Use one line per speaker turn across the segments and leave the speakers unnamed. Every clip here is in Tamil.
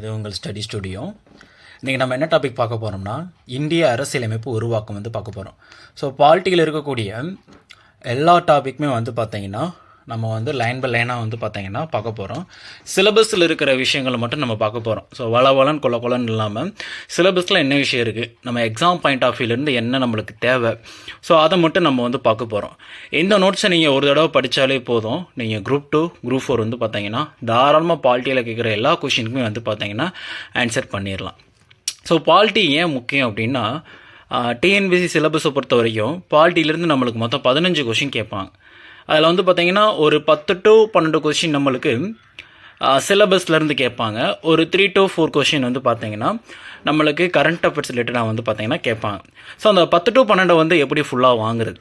இது உங்கள் ஸ்டடி ஸ்டுடியோ இன்றைக்கி நம்ம என்ன டாபிக் பார்க்க போகிறோம்னா இந்திய அரசியலமைப்பு உருவாக்கம் வந்து பார்க்க போகிறோம் ஸோ பாலிட்டியில் இருக்கக்கூடிய எல்லா டாபிக்குமே வந்து பார்த்தீங்கன்னா நம்ம வந்து லைன் பை லைனாக வந்து பார்த்தீங்கன்னா பார்க்க போகிறோம் சிலபஸில் இருக்கிற விஷயங்களை மட்டும் நம்ம பார்க்க போகிறோம் ஸோ வள வளன் கொல கொலன்னு இல்லாமல் சிலபஸில் என்ன விஷயம் இருக்குது நம்ம எக்ஸாம் பாயிண்ட் ஆஃப் வியூலேருந்து என்ன நம்மளுக்கு தேவை? ஸோ அதை மட்டும் நம்ம வந்து பார்க்க போகிறோம் இந்த நோட்ஸை நீங்கள் ஒரு தடவை படித்தாலே போதும். நீங்கள் குரூப் டூ குரூப் ஃபோர் வந்து பார்த்தீங்கன்னா தாராளமாக பாலிட்டியில் கேட்குற எல்லா கொஷினுக்குமே வந்து பார்த்தீங்கன்னா ஆன்சர் பண்ணிடலாம் ஸோ பாலிட்டி ஏன் முக்கியம் அப்படின்னா டிஎன்பிசி சிலபஸை பொறுத்த வரைக்கும் பாலிட்டியிலேருந்து நம்மளுக்கு மொத்தம் பதினஞ்சு கொஷின் கேட்பாங்க. அதில் வந்து பார்த்திங்கன்னா ஒரு பத்து டு பன்னெண்டு கொஷின் நம்மளுக்கு சிலபஸ்லேருந்து கேட்பாங்க. ஒரு த்ரீ டு ஃபோர் கொஷின் வந்து பார்த்தீங்கன்னா நம்மளுக்கு கரண்ட் அஃபேர்ஸ் ரிலேட்டடாக வந்து பார்த்தீங்கன்னா கேட்பாங்க. ஸோ அந்த பத்து டு பன்னெண்டை வந்து எப்படி ஃபுல்லாக வாங்குறது?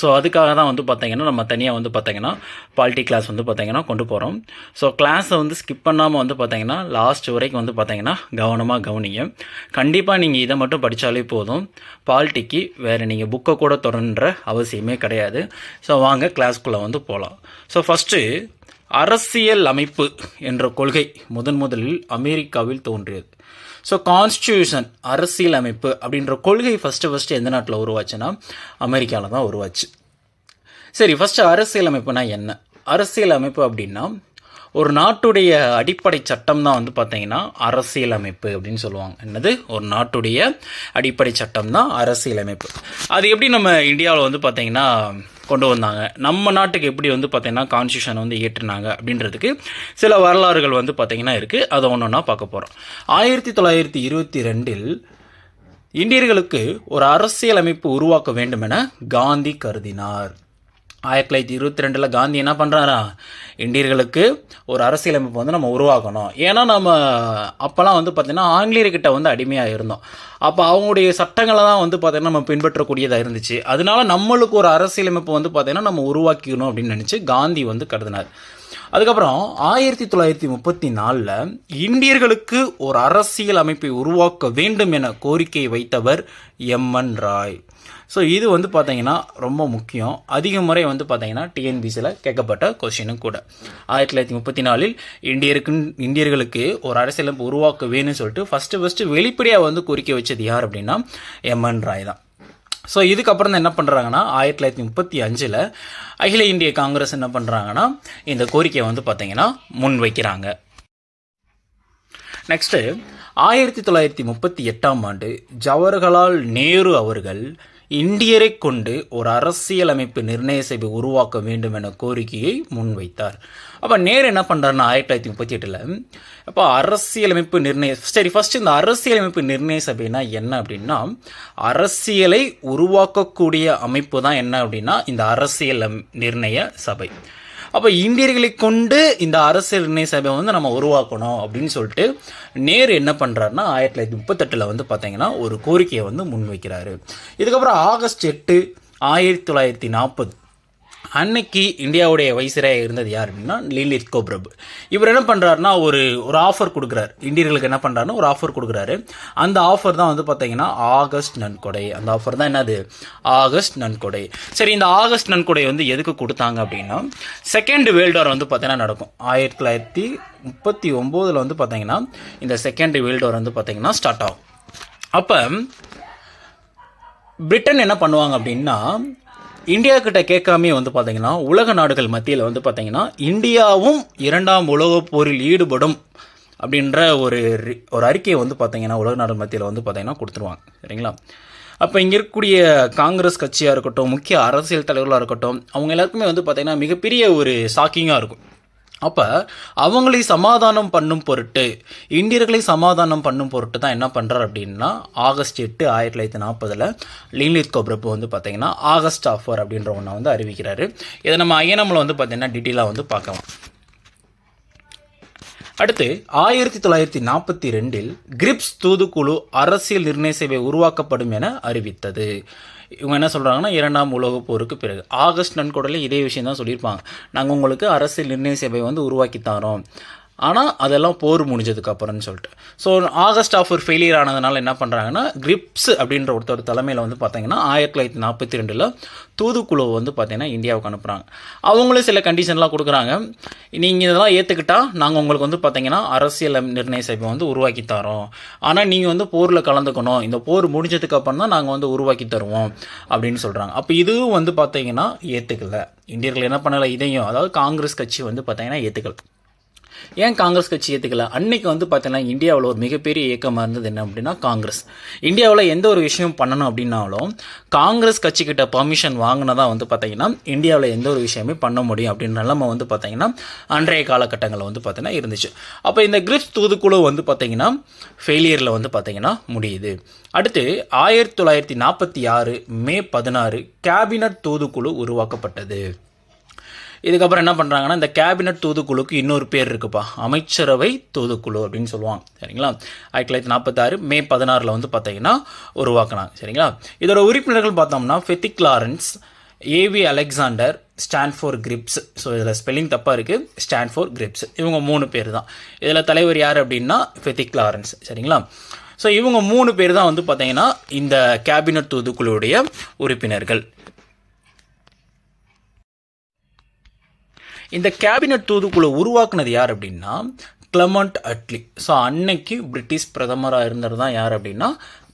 ஸோ அதுக்காக தான் வந்து பார்த்தீங்கன்னா நம்ம தனியாக வந்து பார்த்தீங்கன்னா பாலிட்டி கிளாஸ் வந்து பார்த்தீங்கன்னா கொண்டு போகிறோம் ஸோ கிளாஸை வந்து ஸ்கிப் பண்ணாமல் வந்து பார்த்தீங்கன்னா லாஸ்ட் வரைக்கும் வந்து பார்த்தீங்கன்னா கவனமாக கவனிங்க. கண்டிப்பாக நீங்கள் இதை மட்டும் படித்தாலே போதும். பாலிட்டிக்கு வேறு நீங்கள் புக்கை கூட தொடர்ன்ற அவசியமே கிடையாது. ஸோ வாங்க கிளாஸ்க்குள்ளே வந்து போகலாம் ஸோ ஃபஸ்ட்டு அரசியல் அமைப்பு என்ற கொள்கை முதன் முதலில் அமெரிக்காவில் தோன்றியது. ஸோ கான்ஸ்டியூஷன் அரசியல் அமைப்பு அப்படின்ற கொள்கை ஃபஸ்ட்டு ஃபஸ்ட்டு எந்த நாட்டில் உருவாச்சுன்னா அமெரிக்காவில் தான் உருவாச்சு. சரி ஃபஸ்ட்டு அரசியல் அமைப்புனா என்ன? அரசியல் அமைப்பு அப்படின்னா ஒரு நாட்டுடைய அடிப்படை சட்டம் தான் வந்து பார்த்தீங்கன்னா அரசியல் அமைப்பு அப்படின்னு சொல்லுவாங்க. என்னது? ஒரு நாட்டுடைய அடிப்படை சட்டம் தான் அரசியல் அமைப்பு அது எப்படி நம்ம இந்தியாவில் வந்து பார்த்தீங்கன்னா கொண்டு வந்தாங்க. நம்ம நாட்டுக்கு எப்படி வந்து பார்த்திங்கன்னா கான்ஸ்டியூஷனை வந்து ஏற்றுனாங்க அப்படின்றதுக்கு சில வரலாறுகள் வந்து பார்த்திங்கன்னா இருக்குது அதை ஒன்று ஒன்றா பார்க்க போகிறோம் ஆயிரத்தி தொள்ளாயிரத்தி இருபத்தி ரெண்டில் இந்தியர்களுக்கு ஒரு அரசியல் அமைப்பு உருவாக்க வேண்டும் என காந்தி கருதினார். ஆயிரத்தி தொள்ளாயிரத்தி இருபத்தி ரெண்டில் காந்தி என்ன பண்ணுறாரா இந்தியர்களுக்கு ஒரு அரசியலமைப்பு வந்து நம்ம உருவாக்கணும். ஏன்னா நம்ம அப்போல்லாம் வந்து பார்த்திங்கன்னா ஆங்கிலேயர்கிட்ட வந்து அடிமையாக இருந்தோம். அப்போ அவங்களுடைய சட்டங்களை தான் வந்து பார்த்திங்கன்னா நம்ம பின்பற்றக்கூடியதாக இருந்துச்சு. அதனால நம்மளுக்கு ஒரு அரசியலமைப்பு வந்து பார்த்திங்கன்னா நம்ம உருவாக்கிக்கணும் அப்படின்னு நினச்சி காந்தி வந்து கருதினார் அதுக்கப்புறம் ஆயிரத்தி தொள்ளாயிரத்தி முப்பத்தி நாலில் இந்தியர்களுக்கு ஒரு அரசியல் அமைப்பை உருவாக்க வேண்டும் என கோரிக்கை வைத்தவர் எம்என் ராய். ஸோ இது வந்து பார்த்தீங்கன்னா ரொம்ப முக்கியம். அதிக முறை வந்து பார்த்தீங்கன்னா டிஎன்பிசியில் கேட்கப்பட்ட கொஷினும் கூட. ஆயிரத்தி தொள்ளாயிரத்தி முப்பத்தி நாலில் இந்தியருக்கு இந்தியர்களுக்கு ஒரு அரசியலமைப்பு உருவாக்க வேணும்னு சொல்லிட்டு ஃபஸ்ட்டு ஃபஸ்ட்டு வெளிப்படையாக வந்து கோரிக்கை வச்சது யார் அப்படின்னா எம்என் ராய் தான். ஸோ இதுக்கப்புறம் தான் என்ன பண்ணுறாங்கன்னா ஆயிரத்தி தொள்ளாயிரத்தி முப்பத்தி அஞ்சில் அகில இந்திய காங்கிரஸ் என்ன பண்ணுறாங்கன்னா இந்த கோரிக்கையை வந்து பார்த்தீங்கன்னா முன் வைக்கிறாங்க நெக்ஸ்ட்டு ஆயிரத்தி தொள்ளாயிரத்தி முப்பத்தி எட்டாம் ஆண்டு ஜவஹர்லால் நேரு அவர்கள் இந்தியரை கொண்டு ஒரு அரசியலமைப்பு நிர்ணய சபை உருவாக்க வேண்டும் என கோரிக்கையை முன்வைத்தார். அப்போ நேரு என்ன பண்ணுறாருன்னா ஆயிரத்தி தொள்ளாயிரத்தி முப்பத்தி எட்டில் அப்போ அரசியலமைப்பு நிர்ணய சரி ஃபர்ஸ்ட் இந்த அரசியலமைப்பு நிர்ணய சபைனா என்ன அப்படின்னா அரசியலை உருவாக்கக்கூடிய அமைப்பு தான் என்ன அப்படின்னா இந்த அரசியல் நிர்ணய சபை. அப்போ இந்தியர்களை கொண்டு இந்த அரசியல் நிர்ணய சபை வந்து நம்ம உருவாக்கணும் அப்படின்னு சொல்லிட்டு நேரு என்ன பண்ணுறாருன்னா ஆயிரத்தி தொள்ளாயிரத்தி முப்பத்தெட்டில் வந்து பார்த்தீங்கன்னா ஒரு கோரிக்கையை வந்து முன்வைக்கிறாரு. இதுக்கப்புறம் ஆகஸ்ட் எட்டு ஆயிரத்தி தொள்ளாயிரத்தி நாற்பது அன்னைக்கு இந்தியாவுடைய வைசராக இருந்தது யார் அப்படின்னா லீலித் கோப்ரப். இவர் என்ன பண்ணுறாருனா ஒரு ஒரு ஆஃபர் கொடுக்குறாரு. இந்தியர்களுக்கு என்ன பண்ணுறாருன்னா ஒரு ஆஃபர் கொடுக்குறாரு. அந்த ஆஃபர் தான் வந்து பார்த்தீங்கன்னா ஆகஸ்ட் நன்கொடை. அந்த ஆஃபர் தான் என்னது? ஆகஸ்ட் நன்கொடை. சரி இந்த ஆகஸ்ட் நன்கொடை வந்து எதுக்கு கொடுத்தாங்க அப்படின்னா செகண்ட் வேர்ல்டு வார் வந்து பார்த்தீங்கன்னா நடக்கும். ஆயிரத்தி தொள்ளாயிரத்தி முப்பத்தி ஒம்போதில் வந்து பார்த்தீங்கன்னா இந்த செகண்ட் வேர்ல்டு வார் வந்து பார்த்தீங்கன்னா ஸ்டார்ட் ஆகும். அப்போ பிரிட்டன் என்ன பண்ணுவாங்க அப்படின்னா இந்தியா கிட்ட கேட்காமே வந்து பார்த்தீங்கன்னா உலக நாடுகள் மத்தியில் வந்து பார்த்தீங்கன்னா இந்தியாவும் இரண்டாம் உலகப் போரில் ஈடுபடும் அப்படின்ற ஒரு ரி- ஒரு அறிக்கையை வந்து பார்த்தீங்கன்னா உலக நாடுகள் மத்தியில் வந்து பார்த்தீங்கன்னா கொடுத்துருவாங்க. சரிங்களா? அப்போ இங்கே இருக்கக்கூடிய காங்கிரஸ் கட்சியாக இருக்கட்டும் முக்கிய அரசியல் தலைவர்களாக இருக்கட்டும் அவங்க எல்லாருக்குமே வந்து பார்த்தீங்கன்னா மிகப்பெரிய ஒரு ஷாக்கிங்காக இருக்கும். அப்போ அவங்களை சமாதானம் பண்ணும் பொருட்டு இந்தியர்களை சமாதானம் பண்ணும் பொருட்டு தான் என்ன பண்ணுறார் அப்படின்னா ஆகஸ்ட் எட்டு ஆயிரத்தி தொள்ளாயிரத்தி நாற்பதில் லீலித் கோப்ரப்பு வந்து பார்த்திங்கன்னா ஆகஸ்ட் ஆஃபர் அப்படின்ற ஒன்றை வந்து அறிவிக்கிறாரு. இதை நம்ம ஐஎன்எம்ல வந்து பார்த்திங்கன்னா டீட்டெயிலாக வந்து பார்க்கலாம். அடுத்து ஆயிரத்தி தொள்ளாயிரத்தி நாற்பத்தி ரெண்டில் கிரிப்ஸ் தூதுக்குழு அரசியல் நிர்ணய சேவை உருவாக்கப்படும் என அறிவித்தது. இவங்க என்ன சொல்கிறாங்கன்னா இரண்டாம் உலகப் போருக்கு பிறகு. ஆகஸ்ட் நன்கொடையில் இதே விஷயம் தான் சொல்லியிருப்பாங்க. நாங்கள் உங்களுக்கு அரசியல் நிர்ணய சபை வந்து உருவாக்கி தரோம். ஆனால் அதெல்லாம் போர் முடிஞ்சதுக்கு அப்புறம்னு சொல்லிட்டு. ஸோ ஆகஸ்ட் ஆஃபர் ஃபெயிலியர் ஆனதுனால என்ன பண்ணுறாங்கன்னா கிரிப்ஸ் அப்படின்ற ஒருத்தர் தலைமையில் வந்து பார்த்தீங்கன்னா ஆயிரத்தி தொள்ளாயிரத்தி நாற்பத்தி ரெண்டில் தூதுக்குழுவை வந்து பார்த்தீங்கன்னா இந்தியாவுக்கு அனுப்புகிறாங்க அவங்களும் சில கண்டிஷன்லாம் கொடுக்குறாங்க. நீங்கள் இதெல்லாம் ஏற்றுக்கிட்டா நாங்கள் உங்களுக்கு வந்து பார்த்தீங்கன்னா அரசியல் நிர்ணய சபை வந்து உருவாக்கி தரோம். ஆனால் நீங்கள் வந்து போரில் கலந்துக்கணும். இந்த போர் முடிஞ்சதுக்கப்புறம் தான் நாங்கள் வந்து உருவாக்கி தருவோம் அப்படின்னு சொல்கிறாங்க அப்போ இதுவும் வந்து பார்த்தீங்கன்னா ஏற்றுக்கல இந்தியர்கள் என்ன பண்ணலை இதையும் அதாவது காங்கிரஸ் கட்சி வந்து பார்த்தீங்கன்னா ஏற்றுக்கல ஏன் காங்கிரஸ் கட்சி ஏற்றுக்கல அன்னைக்கு வந்து பார்த்தீங்கன்னா இந்தியாவில் ஒரு மிகப்பெரிய இயக்கமாக இருந்தது என்ன அப்படின்னா காங்கிரஸ். இந்தியாவில் எந்த ஒரு விஷயம் பண்ணணும் அப்படின்னாலும் காங்கிரஸ் கட்சிக்கிட்ட பர்மிஷன் வாங்கினதான் வந்து பார்த்தீங்கன்னா இந்தியாவில் எந்த ஒரு விஷயமே பண்ண முடியும் அப்படின்ற நிலமை வந்து பார்த்தீங்கன்னா அன்றைய காலகட்டங்களில் வந்து பார்த்தீங்கன்னா இருந்துச்சு. அப்போ இந்த கிரிப்ஸ் தூதுக்குழு வந்து பார்த்தீங்கன்னா ஃபெயிலியரில் வந்து பார்த்தீங்கன்னா முடியுது. அடுத்து ஆயிரத்தி தொள்ளாயிரத்தி நாற்பத்தி ஆறு மே பதினாறு கேபினட் தூதுக்குழு உருவாக்கப்பட்டது. இதுக்கப்புறம் என்ன பண்ணுறாங்கன்னா இந்த கேபினட் தூதுக்குழுக்கு இன்னொரு பேர் இருக்குப்பா. அமைச்சரவை தூதுக்குழு அப்படின்னு சொல்லுவாங்க. சரிங்களா? ஆயிரத்தி தொள்ளாயிரத்தி நாற்பத்தாறு மே பதினாறில் வந்து பார்த்தீங்கன்னா உருவாக்கினாங்க. சரிங்களா? இதோட உறுப்பினர்கள் பார்த்தோம்னா Pethick Lawrence A V Alexander Stanford Cripps so இதில் ஸ்பெல்லிங் தப்பாக இருக்குது ஸ்டான்ஃபோர் கிரிப்ஸ் இவங்க மூணு பேர் தான். இதில் தலைவர் யார் அப்படின்னா ஃபெத்திக் லாரன்ஸ் சரிங்களா? ஸோ இவங்க மூணு பேர் தான் வந்து பார்த்தீங்கன்னா இந்த கேபினட் தூதுக்குழுவுடைய உறுப்பினர்கள். இந்த கேபினட் தூதுக்குழு உருவாக்குனது யார் அப்படின்னா கிளமண்ட் அட்லி ஸோ அன்னைக்கு பிரிட்டிஷ் பிரதமராக இருந்தது தான் யார் அப்படின்னா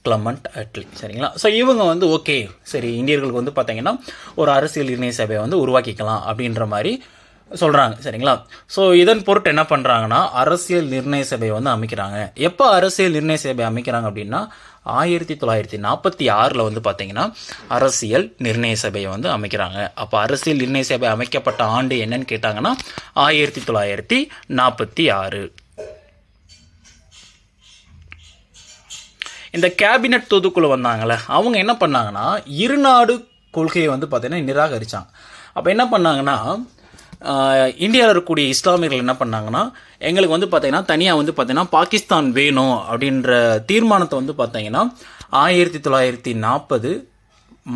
கிளமண்ட் அட்லி சரிங்களா? ஸோ இவங்க வந்து ஓகே சரி இந்தியர்களுக்கு வந்து பார்த்தீங்கன்னா ஒரு அரசியல் நிர்ணய சபையை வந்து உருவாக்கிக்கலாம் அப்படின்ற மாதிரி சொல்கிறாங்க சரிங்களா? ஸோ இதன் பொருட்டு என்ன பண்ணுறாங்கன்னா அரசியல் நிர்ணய சபையை வந்து அமைக்கிறாங்க. எப்போ அரசியல் நிர்ணய சபை அமைக்கிறாங்க அப்படின்னா ஆயிரத்தி தொள்ளாயிரத்தி நாற்பத்தி ஆறில் வந்து பார்த்தீங்கன்னா அரசியல் நிர்ணய சபையை வந்து அமைக்கிறாங்க. அப்போ அரசியல் நிர்ணய சபை அமைக்கப்பட்ட ஆண்டு என்னன்னு கேட்டாங்கன்னா ஆயிரத்தி தொள்ளாயிரத்தி நாற்பத்தி ஆறு. இந்த கேபினட் தூதுக்குழு வந்தாங்களே அவங்க என்ன பண்ணாங்கன்னா இருநாடு கொள்கையை வந்து பார்த்தீங்கன்னா நிராகரித்தாங்க அப்போ என்ன பண்ணாங்கன்னா இந்தியாவில் இருக்கக்கூடிய இஸ்லாமியர்கள் என்ன பண்ணாங்கன்னா எங்களுக்கு வந்து பார்த்தீங்கன்னா தனியாக வந்து பார்த்தீங்கன்னா பாகிஸ்தான் வேணும் அப்படின்ற தீர்மானத்தை வந்து பார்த்தீங்கன்னா ஆயிரத்தி தொள்ளாயிரத்தி நாற்பது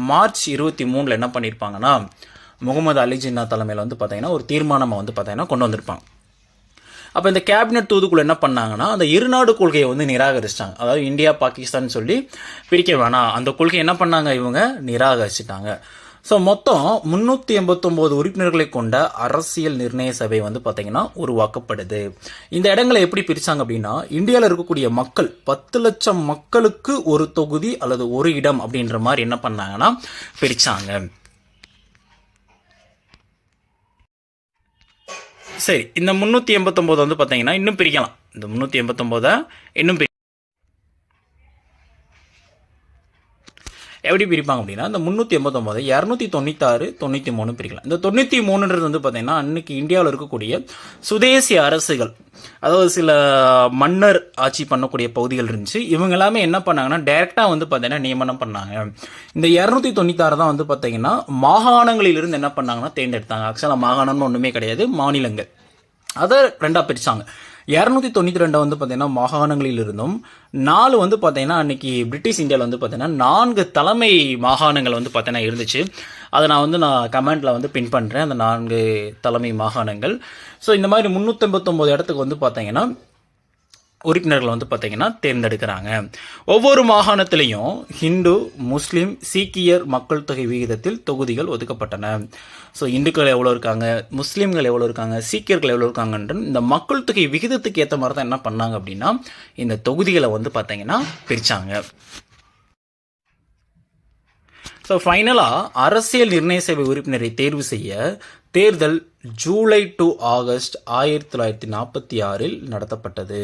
மார்ச் இருபத்தி மூணில் என்ன பண்ணியிருப்பாங்கன்னா முகமது அலி ஜின்னா தலைமையில் வந்து பார்த்தீங்கன்னா ஒரு தீர்மானமாக வந்து பார்த்தீங்கன்னா கொண்டு வந்திருப்பாங்க. அப்போ இந்த கேபினட் தூதுக்குள்ள என்ன பண்ணாங்கன்னா அந்த இருநாடு கொள்கையை வந்து நிராகரிச்சிட்டாங்க. அதாவது இந்தியா பாகிஸ்தான் சொல்லி பிரிக்க வேணாம். அந்த கொள்கை என்ன பண்ணாங்க இவங்க? நிராகரிச்சிட்டாங்க. ஸோ மொத்தம் முந்நூற்றி எண்பத்தொம்போது உறுப்பினர்களை கொண்ட அரசியல் நிர்ணய சபை வந்து பார்த்தீங்கன்னா உருவாக்கப்படுது. இந்த இடங்களை எப்படி பிரித்தாங்க அப்படின்னா இந்தியாவில் இருக்கக்கூடிய மக்கள் பத்து லட்சம் மக்களுக்கு ஒரு தொகுதி அல்லது ஒரு இடம் அப்படின்ற மாதிரி என்ன பண்ணாங்கன்னா பிரித்தாங்க சரி இந்த முந்நூற்றி எண்பத்தொம்போது வந்து பார்த்தீங்கன்னா இன்னும் பிரிக்கலாம். இந்த முந்நூற்றி எண்பத்தொம்போதை இன்னும் பிரி எப்படி பிரிப்பாங்க அப்படின்னா இந்த முந்நூற்றி எண்பத்தொம்போது இரநூத்தி தொண்ணூத்தாறு தொண்ணூற்றி மூணு பிரிக்கலாம். இந்த தொண்ணூற்றி மூணுன்றது வந்து பார்த்தீங்கன்னா அன்னைக்கு இந்தியாவில் இருக்கக்கூடிய சுதேசி அரசுகள் அதாவது சில மன்னர் ஆட்சி பண்ணக்கூடிய பகுதிகள் இருந்துச்சு. இவங்க எல்லாமே என்ன பண்ணாங்கன்னா டைரெக்டாக வந்து பார்த்தீங்கன்னா நியமனம் பண்ணாங்க. இந்த இரநூத்தி தொண்ணூத்தாறு தான் வந்து பார்த்தீங்கன்னா மாகாணங்களிலிருந்து என்ன பண்ணாங்கன்னா தேர்ந்தெடுத்தாங்க. ஆக்சுவலாக மாகாணம்னு ஒன்றுமே கிடையாது மாநிலங்கள். அதை ரெண்டாக பிரித்தாங்க இரநூத்தி தொண்ணூற்றி ரெண்டை வந்து பார்த்தீங்கன்னா மாகாணங்களில் இருந்தும் நாலு வந்து பார்த்தீங்கன்னா அன்னைக்கு பிரிட்டிஷ் இந்தியாவில் வந்து பார்த்தீங்கன்னா நான்கு தலைமை மாகாணங்கள் வந்து பார்த்தீங்கன்னா இருந்துச்சு. அதை நான் வந்து நான் கமெண்ட்டில் வந்து பின் பண்ணுறேன் அந்த நான்கு தலைமை மாகாணங்கள். ஸோ இந்த மாதிரி முந்நூற்றம்பத்தொம்போது இடத்துக்கு வந்து பார்த்தீங்கன்னா உறுப்பினர்கள் வந்து பார்த்திங்கன்னா தேர்ந்தெடுக்கிறாங்க. ஒவ்வொரு மாகாணத்திலையும் ஹிந்து முஸ்லீம் சீக்கியர் மக்கள் தொகை விகிதத்தில் தொகுதிகள் ஒதுக்கப்பட்டன. ஸோ இந்துக்கள் எவ்வளோ இருக்காங்க? முஸ்லீம்கள் எவ்வளோ இருக்காங்க? சீக்கியர்கள் எவ்வளோ இருக்காங்கன்ற இந்த மக்கள் தொகை விகிதத்துக்கு ஏற்ற மாதிரி தான் என்ன பண்ணாங்க அப்படின்னா இந்த தொகுதிகளை வந்து பார்த்தீங்கன்னா பிரித்தாங்க ஸோ ஃபைனலாக அரசியல் நிர்ணய சபை உறுப்பினரை தேர்வு செய்ய தேர்தல் ஜூலை டு ஆகஸ்ட் ஆயிரத்தி தொள்ளாயிரத்தி நாற்பத்தி ஆறில் நடத்தப்பட்டது.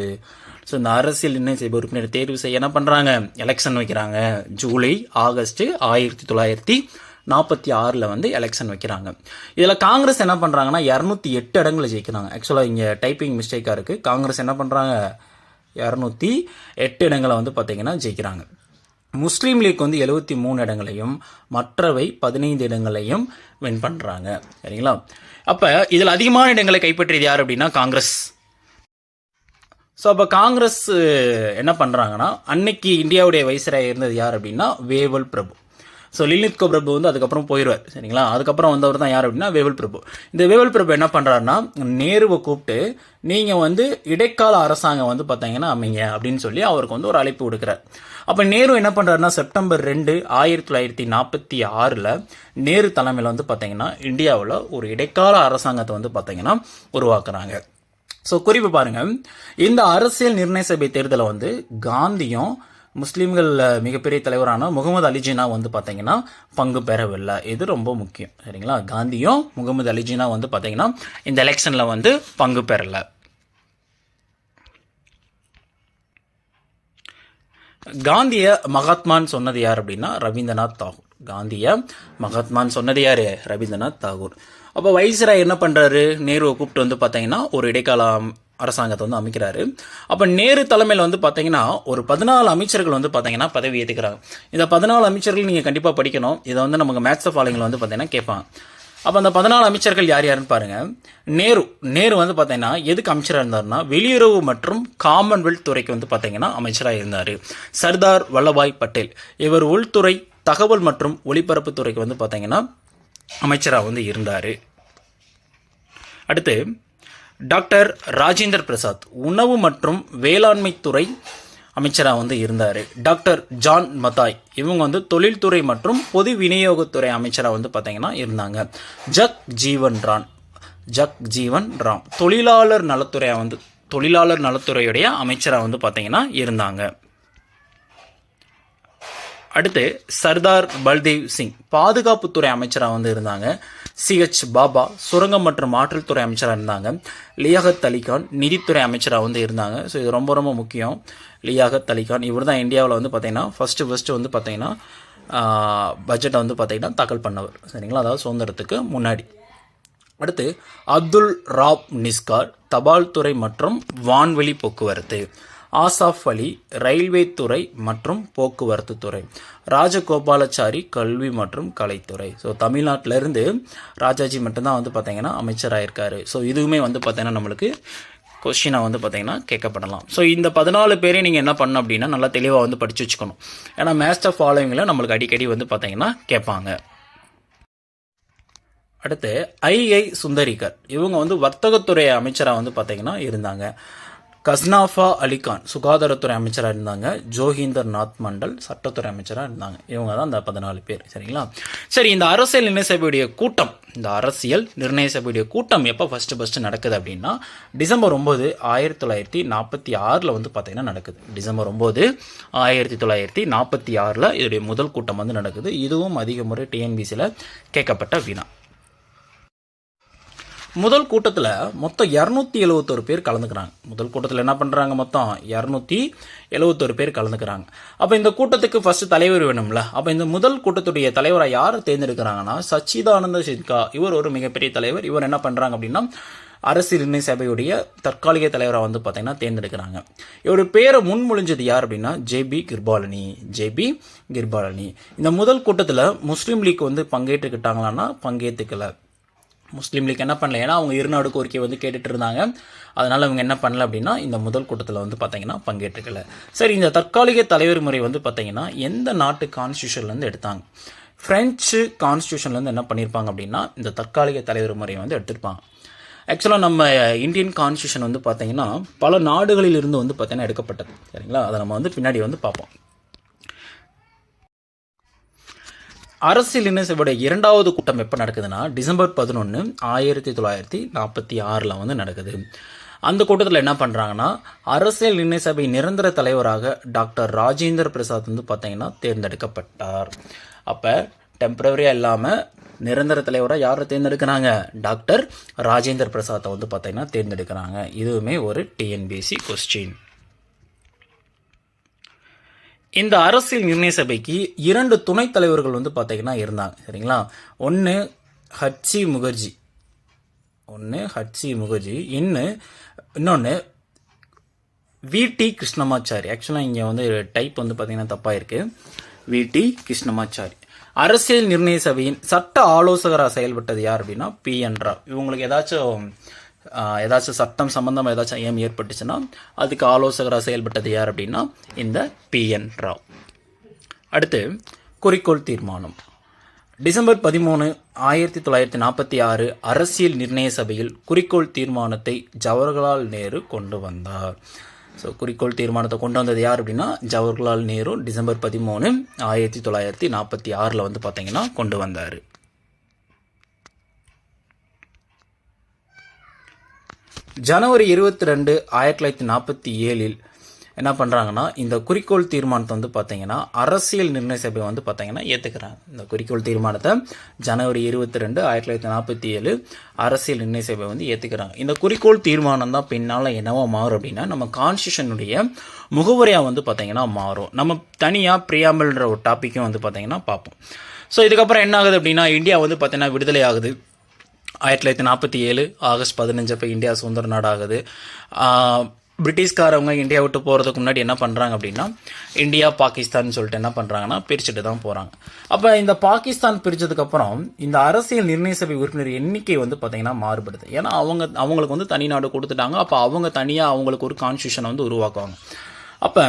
ஸோ இந்த அரசியல் நிர்ணய சபை உறுப்பினர் தேர்வு செய்ய என்ன பண்ணுறாங்க எலெக்ஷன் வைக்கிறாங்க. ஜூலை ஆகஸ்ட் ஆயிரத்தி தொள்ளாயிரத்தி நாற்பத்தி ஆறில் வந்து எலெக்ஷன் வைக்கிறாங்க. இதில் காங்கிரஸ் என்ன பண்ணுறாங்கன்னா இரநூத்தி எட்டு இடங்களை ஜெயிக்கிறாங்க. ஆக்சுவலாக இங்கே டைப்பிங் மிஸ்டேக்காக இருக்குது காங்கிரஸ் என்ன பண்ணுறாங்க இரநூத்தி எட்டு இடங்களை வந்து பார்த்தீங்கன்னா ஜெயிக்கிறாங்க. முஸ்லீம் லீக் வந்து எழுபத்தி மூணு இடங்களையும் மற்றவை பதினைந்து இடங்களையும் வின் பண்ணுறாங்க சரிங்களா? அப்போ இதில் அதிகமான இடங்களை கைப்பற்றியது யார் அப்படின்னா காங்கிரஸ். ஸோ அப்போ காங்கிரஸ் என்ன பண்ணுறாங்கன்னா அன்னைக்கு இந்தியாவுடைய வைசராக இருந்தது யார் அப்படின்னா வேவல் பிரபு. ஸோ லிலித் பிரபு வந்து அதுக்கப்புறம் போயிடுவார் சரிங்களா? அதுக்கப்புறம் வந்தவர் தான் யார் அப்படின்னா வேவல் பிரபு. இந்த வேவல் பிரபு என்ன பண்ணுறாருன்னா நேருவை கூப்பிட்டு நீங்கள் வந்து இடைக்கால அரசாங்கம் வந்து பார்த்தீங்கன்னா அமைங்க அப்படின்னு சொல்லி அவருக்கு வந்து ஒரு அழைப்பு கொடுக்குறார் அப்போ நேரு என்ன பண்ணுறாருன்னா செப்டம்பர் ரெண்டு ஆயிரத்தி தொள்ளாயிரத்தி நாற்பத்தி ஆறில் நேரு தலைமையில் வந்து பார்த்தீங்கன்னா இந்தியாவில் ஒரு இடைக்கால அரசாங்கத்தை வந்து பார்த்தீங்கன்னா உருவாக்குறாங்க. ஸோ குறிப்பு பாருங்க. இந்த அரசியல் நிர்ணய சபை தேர்தலை வந்து காந்தியும் முஸ்லீம்கள் மிகப்பெரிய தலைவரான முகமது அலிஜினா வந்து பார்த்தீங்கன்னா பங்கு பெறவில்லை. இது ரொம்ப முக்கியம். சரிங்களா? காந்தியும் முகமது அலிஜினா வந்து பார்த்தீங்கன்னா இந்த எலெக்ஷனில் வந்து பங்கு பெறலை. காந்திய மகாத்மான்னு சொன்னது யார் அப்படின்னா ரவீந்திரநாத் தாகூர். காந்திய மகாத்மான்னு சொன்னது யார்? ரவீந்திரநாத் தாகூர். அப்போ வைஸ்ராய் என்ன பண்ணுறாரு நேருவை கூப்பிட்டு வந்து பார்த்தீங்கன்னா ஒரு இடைக்கால அரசாங்கத்தை வந்து அமைக்கிறாரு. அப்போ நேரு தலைமையில் வந்து பார்த்தீங்கன்னா ஒரு பதினாலு அமைச்சர்கள் வந்து பார்த்தீங்கன்னா பதவி ஏற்றுக்கிறாங்க இந்த பதினாலு அமைச்சர்கள் நீங்கள் கண்டிப்பாக படிக்கணும். இதை வந்து நமக்கு மேத்ஸ் ஃபாலோயிங்கில் வந்து பார்த்தீங்கன்னா கேட்பாங்க. அப்போ அந்த பதினாலு அமைச்சர்கள் யார் யாருன்னு பாருங்கள் நேரு நேரு வந்து பார்த்தீங்கன்னா எதுக்கு அமைச்சராக இருந்தாருன்னா வெளியுறவு மற்றும் காமன்வெல்த் துறைக்கு வந்து பார்த்தீங்கன்னா அமைச்சராக இருந்தார். சர்தார் வல்லபாய் பட்டேல். இவர் உள்துறை தகவல் மற்றும் ஒலிபரப்பு துறைக்கு வந்து பார்த்தீங்கன்னா அமைச்சராக வந்து இருந்தார். அடுத்து டாக்டர் ராஜேந்தர் பிரசாத் உணவு மற்றும் வேளாண்மைத்துறை அமைச்சராக வந்து இருந்தார். டாக்டர் ஜான் மதாய் இவங்க வந்து தொழில்துறை மற்றும் பொது விநியோகத்துறை அமைச்சராக வந்து பார்த்தீங்கன்னா இருந்தாங்க. ஜக் ஜீவன் ராம் ஜக் ஜீவன் ராம் தொழிலாளர் நலத்துறையாக வந்து தொழிலாளர் நலத்துறையுடைய அமைச்சராக வந்து பார்த்தீங்கன்னா இருந்தாங்க. அடுத்து சர்தார் பல்தேவ் சிங். பாதுகாப்புத்துறை அமைச்சராக வந்து இருந்தாங்க. சிஹெச் பாபா சுரங்கம் மற்றும் ஆற்றல் துறை அமைச்சராக இருந்தாங்க. லியாகத் அலிகான் நிதித்துறை அமைச்சராக வந்து இருந்தாங்க. ஸோ இது ரொம்ப ரொம்ப முக்கியம். லியாகத் அலிகான் இவர் தான் இந்தியாவில் வந்து பார்த்தீங்கன்னா ஃபஸ்ட்டு ஃபஸ்ட்டு வந்து பார்த்தீங்கன்னா பட்ஜெட்டை வந்து பார்த்தீங்கன்னா தாக்கல் பண்ணவர். சரிங்களா? அதாவது சுதந்திரத்துக்கு முன்னாடி. அடுத்து அப்துல் ராப் நிஸ்கார் தபால் துறை மற்றும் வான்வெளி போக்குவரத்து. ஆசாஃப் அலி ரயில்வே துறை மற்றும் போக்குவரத்து துறை. ராஜகோபாலாச்சாரி கல்வி மற்றும் கலைத்துறை. ஸோ தமிழ்நாட்டிலேருந்து ராஜாஜி மட்டும்தான் வந்து பார்த்தீங்கன்னா அமைச்சராயிருக்காரு. ஸோ இதுவுமே வந்து பார்த்தீங்கன்னா நம்மளுக்கு கொஸ்டினாக வந்து பார்த்தீங்கன்னா கேட்கப்படலாம். ஸோ இந்த பதினாலு பேரையும் நீங்கள் என்ன பண்ணணும் அப்படின்னா நல்லா தெளிவாக வந்து படித்து வச்சுக்கணும். ஏன்னா மேஸ்டர் ஃபாலோவிங்கில் நம்மளுக்கு அடிக்கடி வந்து பார்த்தீங்கன்னா கேட்பாங்க. அடுத்து ஐஐ சுந்தரிகர். இவங்க வந்து வர்த்தகத்துறை அமைச்சராக வந்து பார்த்தீங்கன்னா இருந்தாங்க. கஸ்னாஃபா அலிகான் சுகாதாரத்துறை அமைச்சராக இருந்தாங்க. ஜோஹிந்தர் நாத் மண்டல் சட்டத்துறை அமைச்சராக இருந்தாங்க. இவங்க தான் இந்த பதினாலு பேர். சரிங்களா? சரி இந்த அரசியல் நிர்ணய சபையுடைய கூட்டம் இந்த அரசியல் நிர்ணய சபையுடைய கூட்டம் எப்போ ஃபஸ்ட்டு ஃபஸ்ட்டு நடக்குது அப்படின்னா டிசம்பர் ஒம்பது ஆயிரத்தி தொள்ளாயிரத்தி நாற்பத்தி ஆறில் வந்து பார்த்தீங்கன்னா நடக்குது. டிசம்பர் ஒம்பது ஆயிரத்தி தொள்ளாயிரத்தி நாற்பத்தி ஆறில் இதோடைய முதல் கூட்டம் வந்து நடக்குது. இதுவும் அதிக முறை டிஎன்பிசியில் கேட்கப்பட்ட வினா. முதல் கூட்டத்தில் மொத்தம் இரநூத்தி எழுவத்தொரு பேர் கலந்துக்கிறாங்க. முதல் கூட்டத்தில் என்ன பண்ணுறாங்க மொத்தம் இரநூத்தி எழுவத்தொரு பேர் கலந்துக்கிறாங்க. அப்போ இந்த கூட்டத்துக்கு ஃபர்ஸ்ட் தலைவர் வேணும்ல. அப்போ இந்த முதல் கூட்டத்துடைய தலைவரை யார் தேர்ந்தெடுக்கிறாங்கன்னா சச்சிதானந்த சின்கா இவர் ஒரு மிகப்பெரிய தலைவர். இவர் என்ன பண்ணுறாங்க அப்படின்னா அரசியல் நிர்ணய சபையுடைய தற்காலிக தலைவராக வந்து பார்த்தீங்கன்னா தேர்ந்தெடுக்கிறாங்க. இவர் பேரை முன்மொழிஞ்சது யார் அப்படின்னா ஜேபி கிர்பாலனி. ஜேபி கிர்பாலனி. இந்த முதல் கூட்டத்தில் முஸ்லீம் லீக் வந்து பங்கேற்றுக்கிட்டாங்களான்னா பங்கேற்றுக்கலை முஸ்லீம் லீக் என்ன பண்ணல? ஏன்னா அவங்க இருநாடு கோரிக்கை வந்து கேட்டுட்டு இருந்தாங்க அதனால் அவங்க என்ன பண்ணல அப்படின்னா இந்த முதல் கூட்டத்தில் வந்து பார்த்தீங்கன்னா பங்கேற்றுக்கல. சரி இந்த தற்காலிக தலைவர் முறை வந்து பார்த்தீங்கன்னா எந்த நாட்டு கான்ஸ்டியூஷன்லேருந்து எடுத்தாங்க? ஃப்ரெஞ்சு கான்ஸ்டியூஷன்லேருந்து என்ன பண்ணியிருப்பாங்க அப்படின்னா இந்த தற்காலிக தலைவர் முறையை வந்து எடுத்திருப்பாங்க. ஆக்சுவலாக நம்ம இந்தியன் கான்ஸ்டியூஷன் வந்து பார்த்தீங்கன்னா பல நாடுகளில் இருந்து வந்து பார்த்திங்கன்னா எடுக்கப்பட்டது. சரிங்களா? அதை நம்ம வந்து பின்னாடி வந்து பார்ப்போம். அரசியல் இணைசபையோட இரண்டாவது கூட்டம் எப்போ நடக்குதுன்னா டிசம்பர் பதினொன்று ஆயிரத்தி தொள்ளாயிரத்தி நாற்பத்தி ஆறில் வந்து நடக்குது. அந்த கூட்டத்தில் என்ன பண்ணுறாங்கன்னா அரசியல் நிர்ணய சபை நிரந்தர தலைவராக டாக்டர் ராஜேந்திர பிரசாத் வந்து பார்த்தீங்கன்னா தேர்ந்தெடுக்கப்பட்டார். அப்போ டெம்பரவரியாக இல்லாமல் நிரந்தர தலைவராக யாரை தேர்ந்தெடுக்கிறாங்க? டாக்டர் ராஜேந்திர பிரசாத்தை வந்து பார்த்தீங்கன்னா தேர்ந்தெடுக்கிறாங்க. இதுவுமே ஒரு டிஎன்பிஎஸ்சி கொஸ்டின் இந்த அரசியல் நிர்ணய சபைக்கு இரண்டு துணைத் தலைவர்கள் வந்து பார்த்தீங்கன்னா இருந்தாங்க சரிங்களா? ஒன்று ஹட்சி முகர்ஜி. ஒன்று ஹட்சி முகர்ஜி. இன்னும் இன்னொன்று விடி கிருஷ்ணமாச்சாரி. ஆக்சுவலாக இங்கே வந்து டைப் வந்து பார்த்தீங்கன்னா தப்பாக இருக்கு விடி கிருஷ்ணமாச்சாரி. அரசியல் நிர்ணய சபையின் சட்ட ஆலோசகராக செயல்பட்டது யார் அப்படின்னா பி என் ராவ். இவங்களுக்கு ஏதாச்சும் ஏதாச்சும் சட்டம் சம்பந்தமாக ஏதாச்சும் ஏம் ஏற்பட்டுச்சுன்னா அதுக்கு ஆலோசகராக செயல்பட்டது யார் அப்படின்னா இந்த பிஎன் ராவ். அடுத்து குறிக்கோள் தீர்மானம். டிசம்பர் பதிமூணு ஆயிரத்தி தொள்ளாயிரத்தி நாற்பத்தி ஆறு அரசியல் நிர்ணய சபையில் குறிக்கோள் தீர்மானத்தை ஜவஹர்லால் நேரு கொண்டு வந்தார். ஸோ குறிக்கோள் தீர்மானத்தை கொண்டு வந்தது யார் அப்படின்னா ஜவஹர்லால் நேரு டிசம்பர் பதிமூணு ஆயிரத்தி தொள்ளாயிரத்தி நாற்பத்தி ஆறில் வந்து பார்த்தீங்கன்னா கொண்டு வந்தார். ஜனவரி இருபத்தி ரெண்டு ஆயிரத்தி தொள்ளாயிரத்தி நாற்பத்தி ஏழில் என்ன பண்ணுறாங்கன்னா இந்த குறிக்கோள் தீர்மானத்தை வந்து பார்த்தீங்கன்னா அரசியல் நிர்ணய சபை வந்து பார்த்தீங்கன்னா ஏற்றுக்கிறாங்க இந்த குறிக்கோள் தீர்மானத்தை ஜனவரி இருபத்தி ரெண்டு ஆயிரத்தி தொள்ளாயிரத்தி நாற்பத்தி ஏழு அரசியல் நிர்ணய சபை வந்து ஏற்றுக்கிறாங்க இந்த குறிக்கோள் தீர்மானம் தான் பின்னால் என்னவோ மாறும் அப்படின்னா நம்ம கான்ஸ்டியூஷனுடைய முகவரியாக வந்து பார்த்தீங்கன்னா மாறும். நம்ம தனியாக பிரியாமல்ன்ற ஒரு டாப்பிக்கும் வந்து பார்த்தீங்கன்னா பார்ப்போம். ஸோ இதுக்கப்புறம் என்ன ஆகுது அப்படின்னா இந்தியா வந்து பார்த்தீங்கன்னா விடுதலை ஆகுது. ஆயிரத்தி தொள்ளாயிரத்தி நாற்பத்தி ஏழு ஆகஸ்ட் பதினஞ்சு அப்போ இந்தியா சுதந்திர நாடாகுது. பிரிட்டிஷ்காரவங்க இந்தியா விட்டு போகிறதுக்கு முன்னாடி என்ன பண்ணுறாங்க அப்படின்னா இந்தியா பாகிஸ்தான் சொல்லிட்டு என்ன பண்ணுறாங்கன்னா பிரிச்சுட்டு தான் போகிறாங்க அப்போ இந்த பாகிஸ்தான் பிரித்ததுக்கப்புறம் இந்த அரசியல் நிர்ணய சபை உறுப்பினர் எண்ணிக்கை வந்து பார்த்திங்கன்னா மாறுபடுது. ஏன்னா அவங்க அவங்களுக்கு வந்து தனி நாடு கொடுத்துட்டாங்க. அப்போ அவங்க தனியாக அவங்களுக்கு ஒரு கான்ஸ்டியூஷனை வந்து உருவாக்குவாங்க. அப்போ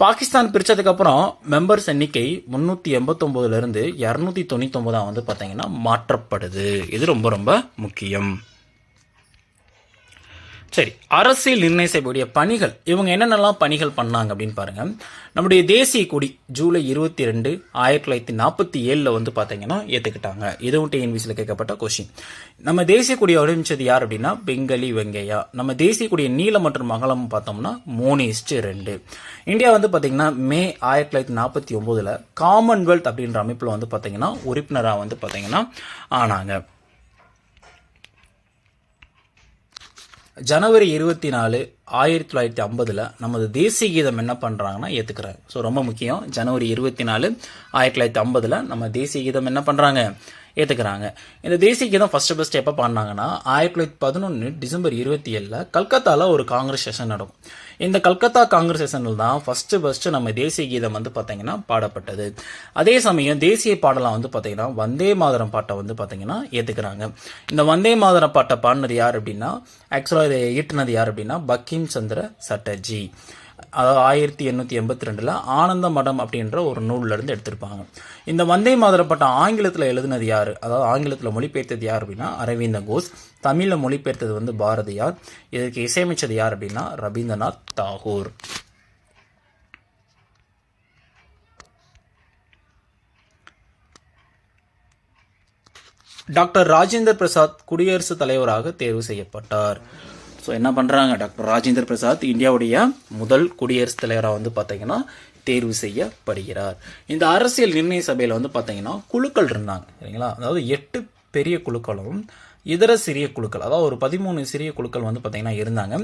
பாகிஸ்தான் பிரித்ததுக்கப்புறம் மெம்பர்ஸ் எண்ணிக்கை முந்நூற்றி எண்பத்தொம்போதுலேருந்து இரநூத்தி தொண்ணூத்தொம்போதாக வந்து பார்த்தீங்கன்னா மாற்றப்படுது. இது ரொம்ப ரொம்ப முக்கியம். சரி அரசியல் நிர்ணய செய்யக்கூடிய பணிகள் இவங்க என்னென்னலாம் பணிகள் பண்ணாங்க அப்படின்னு பாருங்க. நம்முடைய தேசிய கொடி ஜூலை இருபத்தி ரெண்டு ஆயிரத்தி தொள்ளாயிரத்தி நாற்பத்தி ஏழில் வந்து பார்த்தீங்கன்னா ஏற்றுக்கிட்டாங்க இதுவும் டிஎன்பிசியில் கேட்கப்பட்ட கொஷின் நம்ம தேசிய கொடி வடிவமைச்சது யார் அப்படின்னா பெங்காலி வெங்கையா. நம்ம தேசிய கொடிய நீளம் மற்றும் அகலம் பார்த்தோம்னா மூணு இஸ்டு ரெண்டு. இந்தியா வந்து பார்த்தீங்கன்னா மே ஆயிரத்தி தொள்ளாயிரத்தி நாற்பத்தி ஒம்போதில் காமன்வெல்த் அப்படின்ற அமைப்பில் வந்து பார்த்தீங்கன்னா உறுப்பினராக வந்து பார்த்தீங்கன்னா ஆனாங்க. ஜனவரி இருபத்தி நாலு ஆயிரத்தி தொள்ளாயிரத்தி ஐம்பதில் நமது தேசிய கீதம் என்ன பண்ணுறாங்கன்னா ஏற்றுக்கிறாங்க ஸோ ரொம்ப முக்கியம். ஜனவரி இருபத்தி நாலு ஆயிரத்தி தொள்ளாயிரத்தி ஐம்பதில் நம்ம தேசிய கீதம் என்ன பண்ணுறாங்க ஏற்றுக்கிறாங்க இந்த தேசிய கீதம் ஃபஸ்ட்டு ஃபஸ்ட் எப்போ பாடினாங்கன்னா ஆயிரத்தி தொள்ளாயிரத்தி பதினொன்று டிசம்பர் இருபத்தி ஏழில் கல்கத்தாவில் ஒரு காங்கிரஸ் செஷன் நடக்கும். இந்த கல்கத்தா காங்கிரஸ் செஷனில் தான் ஃபஸ்ட்டு ஃபஸ்ட்டு நம்ம தேசிய கீதம் வந்து பார்த்தீங்கன்னா பாடப்பட்டது. அதே சமயம் தேசிய பாடலாம் வந்து பார்த்தீங்கன்னா வந்தே மாதரம் பாட்டை வந்து பார்த்தீங்கன்னா ஏற்றுக்கிறாங்க இந்த வந்தே மாதரம் பாட்டை பாடினது யார் அப்படின்னா ஆக்சுவலாக இதை ஈட்டினது யார் அப்படின்னா பக்கிம் சந்திர சட்டர்ஜி. அதாவது ஆயிரத்தி எண்ணூற்றி எண்பத்தி ரெண்டில் ஆனந்த மடம் அப்படின்ற ஒரு நூல்ல இருந்து எடுத்திருப்பாங்க. இந்த வந்தே மாதிரப்பட்ட ஆங்கிலத்துல ஆங்கிலத்தில் எழுதினது யார்? அதாவது ஆங்கிலத்தில் மொழிபெயர்த்தது யார் அப்படின்னா அரவிந்த கோஷ் தமிழில் மொழிபெயர்த்தது வந்து பாரதியார். இதற்கு இசையமைச்சது யார் அப்படின்னா ரவீந்திரநாத் தாகூர். டாக்டர் ராஜேந்திர பிரசாத் குடியரசுத் தலைவராக தேர்வு செய்யப்பட்டார். ஸோ என்ன பண்ணுறாங்க டாக்டர் ராஜேந்திர பிரசாத் இந்தியாவுடைய முதல் குடியரசுத் தலைவராக வந்து பார்த்தீங்கன்னா தேர்வு செய்யப்படுகிறார். இந்த அரசியல் நிர்ணய சபையில் வந்து பார்த்தீங்கன்னா குழுக்கள் இருந்தாங்க சரிங்களா? அதாவது எட்டு பெரிய குழுக்களும் இதர சிறிய குழுக்கள் அதாவது ஒரு பதிமூணு சிறிய குழுக்கள் வந்து பார்த்தீங்கன்னா இருந்தாங்க.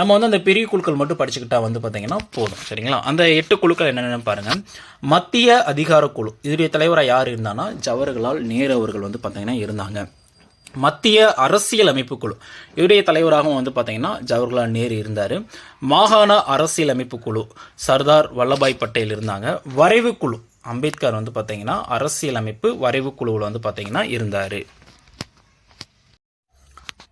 நம்ம வந்து அந்த பெரிய குழுக்கள் மட்டும் படிச்சுக்கிட்டா வந்து பார்த்தீங்கன்னா போதும் சரிங்களா? அந்த எட்டு குழுக்கள் என்னென்னு பாருங்கள் மத்திய அதிகார குழு இதனுடைய தலைவராக யார் இருந்தானா ஜவஹர்லால் நேரு அவர்கள் வந்து பார்த்தீங்கன்னா இருந்தாங்க. மத்திய அரசியல் அமைப்பு குழு. இவருடைய தலைவராகவும் வந்து பார்த்தீங்கன்னா ஜவஹர்லால் நேரு இருந்தார். மாகாண அரசியல் அமைப்பு குழு சர்தார் வல்லபாய் பட்டேல் இருந்தாங்க. வரைவு குழு. அம்பேத்கர் வந்து பார்த்தீங்கன்னா அரசியல் அமைப்பு வரைவு குழுவில் வந்து பார்த்தீங்கன்னா இருந்தார்.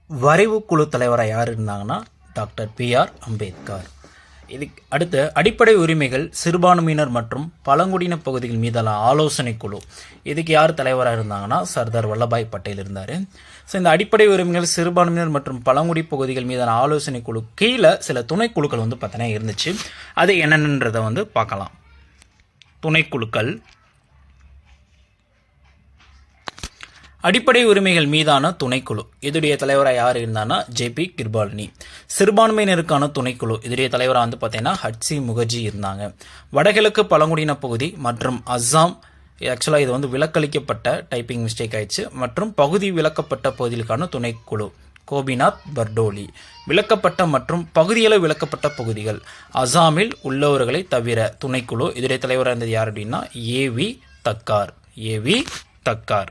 வரைவு குழு தலைவராக யார் இருந்தாங்கன்னா டாக்டர் பி ஆர் அம்பேத்கர். இது அடுத்த அடிப்படை உரிமைகள் சிறுபான்மையினர் மற்றும் பழங்குடியின பகுதிகள் மீதான ஆலோசனை குழு. இதுக்கு யார் தலைவராக இருந்தாங்கன்னா சர்தார் வல்லபாய் பட்டேல் இருந்தார். ஸோ இந்த அடிப்படை உரிமைகள் சிறுபான்மையினர் மற்றும் பழங்குடி பகுதிகள் மீதான ஆலோசனை குழு கீழே சில துணைக்குழுக்கள் வந்து பார்த்தீங்கன்னா இருந்துச்சு. அது என்னென்னன்றதை வந்து பார்க்கலாம். துணைக்குழுக்கள். அடிப்படை உரிமைகள் மீதான துணைக்குழு. இதுடைய தலைவராக யார் இருந்தான்னா ஜேபி கிர்பாலினி. சிறுபான்மையினருக்கான துணைக்குழு. இதுடைய தலைவராக வந்து பார்த்தீங்கன்னா ஹட்சி முகர்ஜி இருந்தாங்க. வடகிழக்கு பழங்குடியின பகுதி மற்றும் அஸ்ஸாம் ஆக்சுவலாக இது வந்து விலக்களிக்கப்பட்ட டைப்பிங் மிஸ்டேக் ஆயிடுச்சு. மற்றும் பகுதி விளக்கப்பட்ட பகுதிகளுக்கான துணைக்குழு கோபிநாத் பர்டோலி. விளக்கப்பட்ட மற்றும் பகுதியளவு விளக்கப்பட்ட பகுதிகள் அசாமில் உள்ளவர்களை தவிர துணைக்குழு. இதுடைய தலைவராக இருந்தது யார் அப்படின்னா ஏவி தக்கார். ஏவி தக்கார்.